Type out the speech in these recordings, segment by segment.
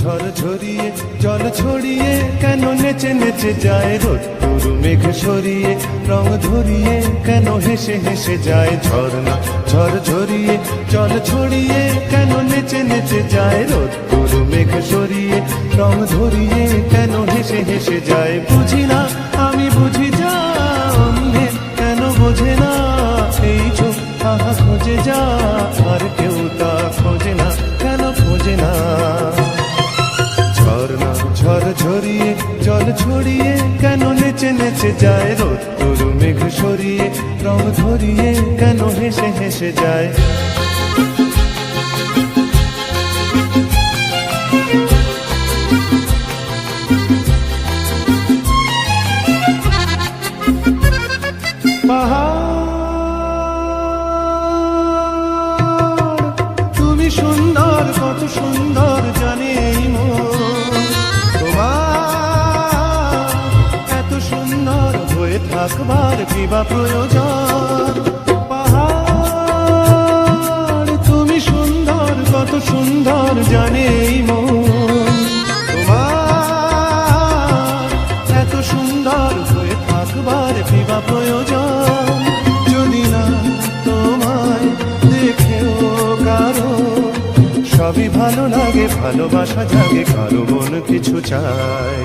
ঝড় ঝরিয়ে জল ছড়িয়ে কেন নেচে নেচে যায় রোদ্দুর মেঘ সরিয়ে রং ধরিয়ে, কেন হেসে হেসে যায় ঝর্ণা? ঝর ঝরিয়ে, জল ছড়িয়ে, কেন নেচে নেচে যায় রোদ? মরু মেঘ সরিয়ে রং ধরিয়ে, কেন হেসে হেসে যায়? বুঝি না, আমি বুঝি যা নেচে যায় রোদ্দুর মেঘ সরিয়ে রং ধরিয়ে কেন হেসে হেসে যায়? কিবা প্রয়োজন। পাহাড়, তুমি সুন্দর, কত সুন্দর জানে এই মন। তোমার এত সুন্দর হয়ে থাকবার কিবা প্রয়োজন। যদি না তোমায় দেখেও কারও, সবই ভালো লাগে, ভালোবাসা জাগে, কারও মন কিছু চায়।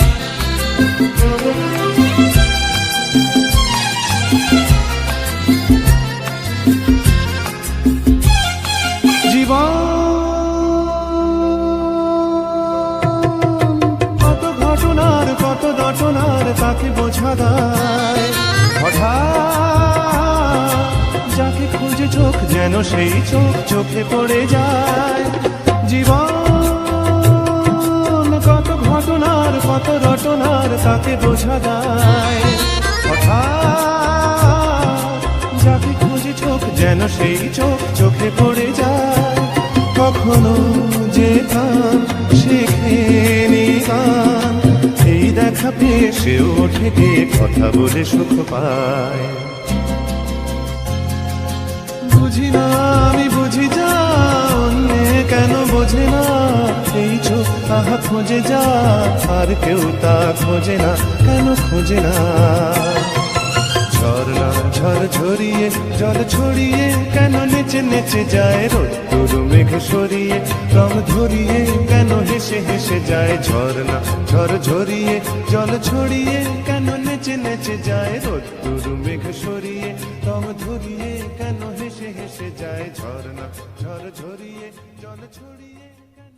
সেই চোখ চোখে পড়ে যায়। জীবন কত ঘটনার, কত রটনার তাকে বোঝা যায়। যাকে খুঁজে চোখ যেন সেই চোখ চোখে পড়ে যায়। কখনো যেতাম শেখেনি গান, এই দেখা পেয়ে সে ওঠে কথা বলে সুখ পায়। বুঝি না, আমি বুঝি যা, অন্যে কেন বোঝে না? এই চোখ আহা খোঁজে যা, আর কেউ তা খোঁজে না, কেন খোঁজে না? ঝর্ণা ঝড় ঝরিয়ে, জল ছড়িয়ে, কেন নেচে নেচে যায় রোদ্দুর মেঘ সরিয়ে, রং ধরিয়ে, কেন হেসে হেসে যায় ঝর্ণা ঝড় ঝরিয়ে, জল ছড়িয়ে, কেন নেচে নেচে যায় রোদ্দুর মেঘ সরিয়ে, রং ধরিয়ে, কেন হেসে হেসে যায় ঝর্ণা ঝড় ঝরিয়ে জল ছড়িয়ে কেন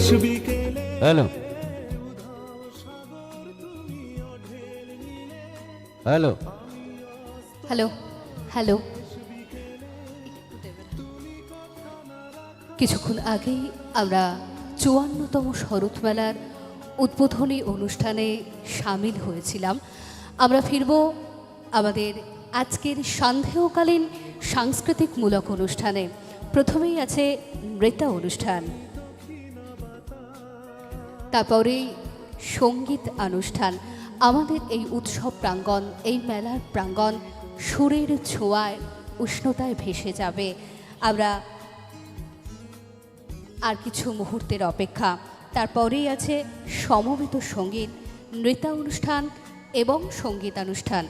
হ্যালো। হ্যালো। Hello hello. কিছুক্ষণ আগেই আমরা চুয়ান্নতম শরৎমেলার উদ্বোধনী অনুষ্ঠানে সামিল হয়েছিলাম। আমরা ফিরব আমাদের আজকের সান্ধ্যকালীন সাংস্কৃতিকমূলক অনুষ্ঠানে। প্রথমেই আছে নৃত্য অনুষ্ঠান। তারপরেই সংগীত অনুষ্ঠান। আমাদের এই উৎসব প্রাঙ্গণ, এই মেলার প্রাঙ্গণ সুরের ছোঁয়ায় উষ্ণতায় ভেসে যাবে। আমরা আর কিছু মুহূর্তের অপেক্ষা। তারপরেই আছে সমবেত সংগীত নৃত্য অনুষ্ঠান এবং সঙ্গীতানুষ্ঠান।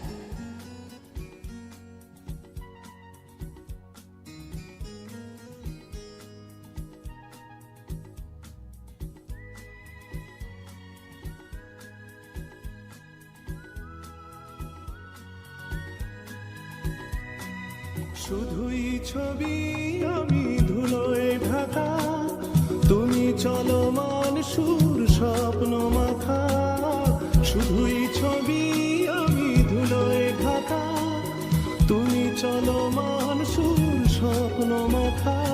শুধুই ছবি, আমি ধুলোয় ঢাকা। তুমি চলমান সুর স্বপ্ন মাখা। শুধুই ছবি, আমি ধুলোয় ঢাকা। তুমি চলমান সুর স্বপ্ন মাখা।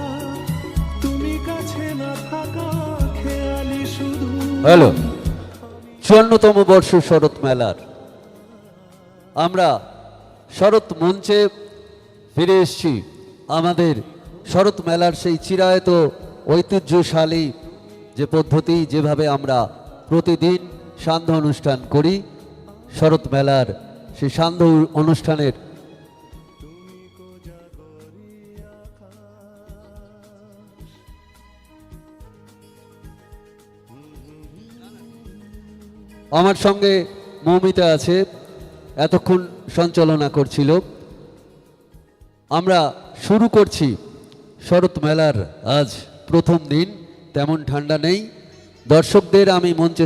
তুমি কাছে না থাকা, খেয়ালি শুধু। হ্যালো, চুয়ান্নতম বর্ষ শরৎ মেলার। আমরা শরৎ মঞ্চে ফিরে এসছি। আমাদের শরৎ মেলার সেই চিরায়ত ঐতিহ্যশালী যে পদ্ধতি, যেভাবে আমরা প্রতিদিন সান্ধ্য অনুষ্ঠান করি, শরৎ মেলার সেই সান্ধ্য অনুষ্ঠানের। আমার সঙ্গে মৌমিতা আছে, এতক্ষণ সঞ্চালনা করছিল। আমরা শুরু করছি শরৎ মেলার আজ প্রথম দিন তেমন ঠান্ডা নেই। দর্শকদের আমি মঞ্চে